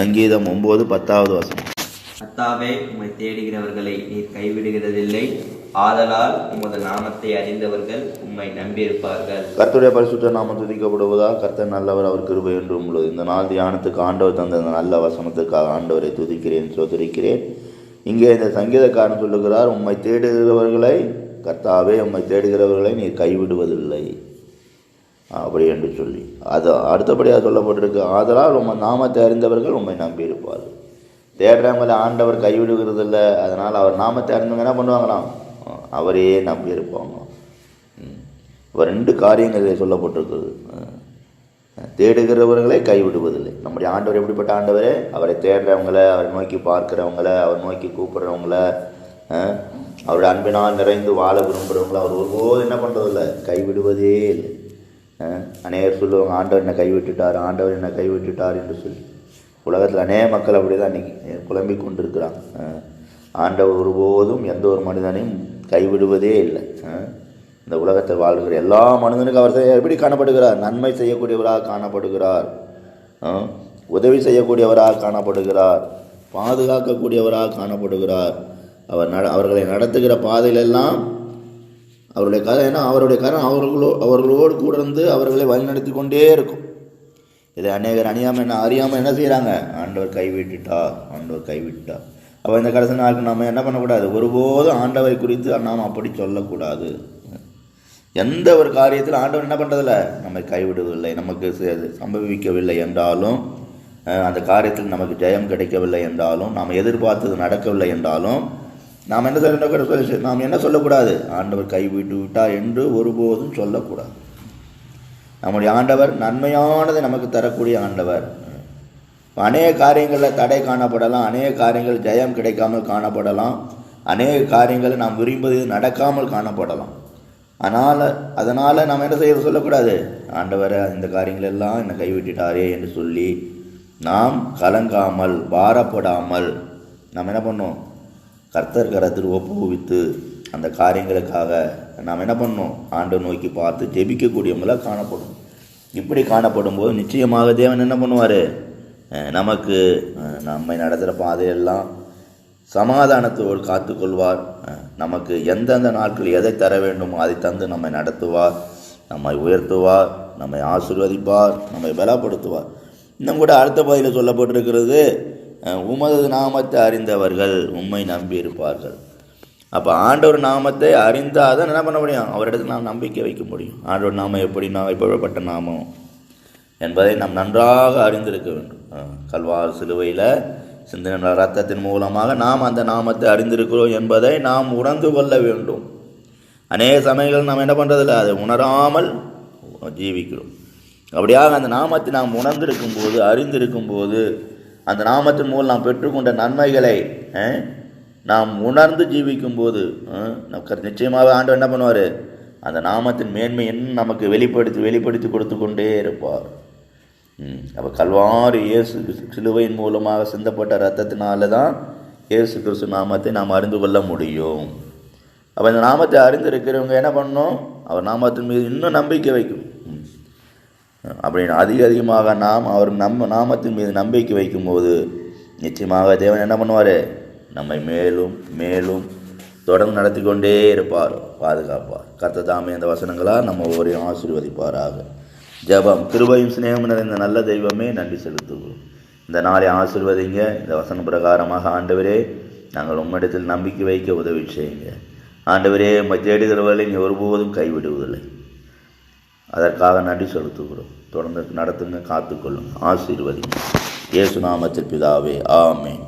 சங்கீதம் ஒம்பது பத்தாவது வசனம். கர்த்தாவே உம்மை தேடுகிறவர்களை நீர் கைவிடுகிறதில்லை. ஆதலால் உமது நாமத்தை அறிந்தவர்கள் உம்மை நம்பியிருப்பார்கள். கர்த்தருடைய பரிசுத்த நாமம் துதிக்கப்படுவதா கர்த்தர் நல்லவர் அவர் கிருபை என்றும் உள்ளது இந்த நாள் தியானத்துக்கு ஆண்டவர் தந்த இந்த நல்ல வசனத்துக்காக ஆண்டவரை துதிக்கிறேன் சோதரிக்கிறேன் இங்கே இந்த சங்கீதக்காரன் சொல்லுகிறார் உம்மை தேடுகிறவர்களை கர்த்தாவே உம்மை தேடுகிறவர்களை நீர் கைவிடுவதில்லை. அப்படி என்று சொல்லி. அது அடுத்தபடியாக சொல்லப்பட்டிருக்கு. ஆதலால் உம்மை நாமத்தை அறிந்தவர்கள் உம்மை நம்பியிருப்பார்கள் தேடுறவங்களை ஆண்டவர் கைவிடுகிறதில்ல. அதனால் அவர் நாமத்தை அறிந்தவங்க என்ன பண்ணுவாங்களாம்? அவரையே நம்பியிருப்பாங்க ம். இப்போ ரெண்டு காரியங்கள் சொல்லப்பட்டிருக்குது. தேடுகிறவர்களை கைவிடுவதில்லை. நம்முடைய ஆண்டவர் எப்படிப்பட்ட ஆண்டவர்? அவரை தேடுறவங்கள அவரை நோக்கி பார்க்குறவங்களை அவர் நோக்கி கூப்பிட்றவங்கள அவருடைய அன்பினால் நிறைந்து வாழ விரும்புகிறவங்கள அவர் ஒருபோது என்ன பண்ணுறதில்ல கைவிடுவதே இல்லை. அநேகர் சொல்லுவாங்க ஆண்டவர் என்னை கைவிட்டுட்டார் ஆண்டவர் என்னை கைவிட்டுட்டார் என்று சொல்லி. உலகத்தில் அநேக மக்கள் அப்படி தான் இன்றைக்கி புலம்பிக் கொண்டிருக்கிறாங்க. ஆண்டவர் ஒருபோதும் எந்த ஒரு மனிதனையும் கைவிடுவதே இல்லை. இந்த உலகத்தில் வாழ்கிற எல்லா மனிதனுக்கும் அவர் எப்படி காணப்படுகிறார்? நன்மை செய்யக்கூடியவராக காணப்படுகிறார். உதவி செய்யக்கூடியவராக காணப்படுகிறார். பாதுகாக்கக்கூடியவராக காணப்படுகிறார். அவர் நட அவர்களை நடத்துகிற பாதையிலெல்லாம் அவருடைய கதை ஏன்னா அவருடைய கரம் அவர்களோ அவர்களோடு கூட இருந்து அவர்களை வழிநடத்தி கொண்டே இருக்கும். இதை அநேகர் அணியாமல் என்ன அறியாமல் என்ன செய்கிறாங்க ஆண்டவர் கைவிட்டுட்டா? ஆண்டவர் கைவிட்டா? அப்போ இந்த கடைசி நாளுக்கு நம்ம என்ன பண்ணக்கூடாது? ஒருபோதும் ஆண்டவரை குறித்து நாம் அப்படி சொல்லக்கூடாது. எந்த ஒரு காரியத்தில் ஆண்டவர் என்ன பண்ணுறதில்ல நம்மை கைவிடுவதில்லை நமக்கு சம்பவிக்கவில்லை என்றாலும் அந்த காரியத்தில் நமக்கு ஜெயம் கிடைக்கவில்லை என்றாலும் நாம் எதிர்பார்த்தது நடக்கவில்லை என்றாலும் நாம் என்ன சொல்ல நாம் என்ன சொல்லக்கூடாது? ஆண்டவர் கைவிட்டு விட்டார் என்று ஒருபோதும் சொல்லக்கூடாது. நம்முடைய ஆண்டவர் நன்மையானதை நமக்கு தரக்கூடிய ஆண்டவர். அநேக காரியங்களில் தடை காணப்படலாம் அநேக காரியங்கள் ஜெயம் கிடைக்காமல் காணப்படலாம் அநேக காரியங்கள் நாம் விரும்புவது நடக்காமல் காணப்படலாம். அதனால் அதனால் நாம் என்ன செய்ய சொல்லக்கூடாது? ஆண்டவர் இந்த காரியங்கள் எல்லாம் என்னை கைவிட்டுட்டாரே என்று சொல்லி நாம் கலங்காமல் பாரப்படாமல் நாம் என்ன பண்ணோம் கர்த்தர் கரத்தில் ஒப்புவித்து அந்த காரியங்களுக்காக நாம் என்ன பண்ணோம் ஆண்டு நோக்கி பார்த்து ஜெபிக்கக்கூடியவங்களாக காணப்படும். இப்படி காணப்படும் போது நிச்சயமாக தேவன் என்ன பண்ணுவார்? நமக்கு நம்மை நடத்துகிற பாதையெல்லாம் சமாதானத்தோடு காத்துக்கொள்வார். நமக்கு எந்தெந்த நாட்கள் எதை தர வேண்டுமோ அதை தந்து நம்மை நடத்துவார் நம்மை உயர்த்துவார் நம்மை ஆசீர்வதிப்பார் நம்மை பலப்படுத்துவார். இன்னும் கூட அடுத்த பகுதியில் சொல்லப்பட்டிருக்கிறது உமது நாமத்தை அறிந்தவர்கள் உண்மை நம்பி இருப்பார்கள் அப்போ ஆண்டவர் நாமத்தை அறிந்தால் தான் என்ன பண்ண முடியும்? அவரிடத்தில் நாம் நம்பிக்கை வைக்க முடியும். ஆண்டவர் நாமம் எப்படி நான் எப்படிப்பட்ட நாமம் என்பதை நாம் நன்றாக அறிந்திருக்க வேண்டும். கல்வார் சிலுவையில் சிந்தனை ரத்தத்தின் மூலமாக நாம் அந்த நாமத்தை அறிந்திருக்கிறோம் என்பதை நாம் உணர்ந்து கொள்ள வேண்டும். அநேக சமயங்கள் நாம் என்ன பண்ணுறதில்ல அதை உணராமல் ஜீவிக்கிறோம். அப்படியாக அந்த நாமத்தை நாம் உணர்ந்திருக்கும் போது அறிந்திருக்கும் போது அந்த நாமத்தின் மூலம் நாம் பெற்றுக்கொண்ட நன்மைகளை நாம் உணர்ந்து ஜீவிக்கும் போது நமக்கு நிச்சயமாக ஆண்டு என்ன பண்ணுவார்? அந்த நாமத்தின் மேன்மை நமக்கு வெளிப்படுத்தி வெளிப்படுத்தி கொடுத்து கொண்டே இருப்பார் அப்போ கல்வாறு இயேசு கிறிஸ்து சிலுவையின் மூலமாக சிந்தப்பட்ட ரத்தத்தினால தான் இயேசு கிறிஸ்து நாமத்தை நாம் அறிந்து கொள்ள முடியும். அப்போ இந்த நாமத்தை அறிந்திருக்கிறவங்க என்ன பண்ணணும் அவர் நாமத்தின் மீது இன்னும் நம்பிக்கை வைக்கும். அப்படின்னு அதிக அதிகமாக நாம் அவர் நம்ம நாமத்தின் மீது நம்பிக்கை வைக்கும்போது நிச்சயமாக தேவன் என்ன பண்ணுவார்? நம்மை மேலும் மேலும் தொடர்ந்து நடத்தி கொண்டே இருப்பார் பாதுகாப்பார். கர்த்த தாமே அந்த வசனங்களாக நம்ம ஒவ்வொருவரையும் ஆசீர்வதிப்பாராக. ஜெபம் கிருபையும் சிநேகம் நிறைந்த நல்ல தெய்வமே நன்றி செலுத்துவோம் இந்த நாளை ஆசிர்வதிங்க. இந்த வசன பிரகாரமாக ஆண்டவரே நாங்கள் உம்மிடத்தில் நம்பிக்கை வைக்க உதவி செய்யுங்க. ஆண்டவரே உம்மை தேடுகிறவர்களை நீ ஒருபோதும் கைவிடுவதில்லை. அதற்காக நன்றி செலுத்துகிறோம். தொடர்ந்து நடத்துங்க காத்துக்கொள்ளுங்க. ஆசீர்வதிங்க. இயேசு நாமத்தில் பிதாவே ஆமேன்.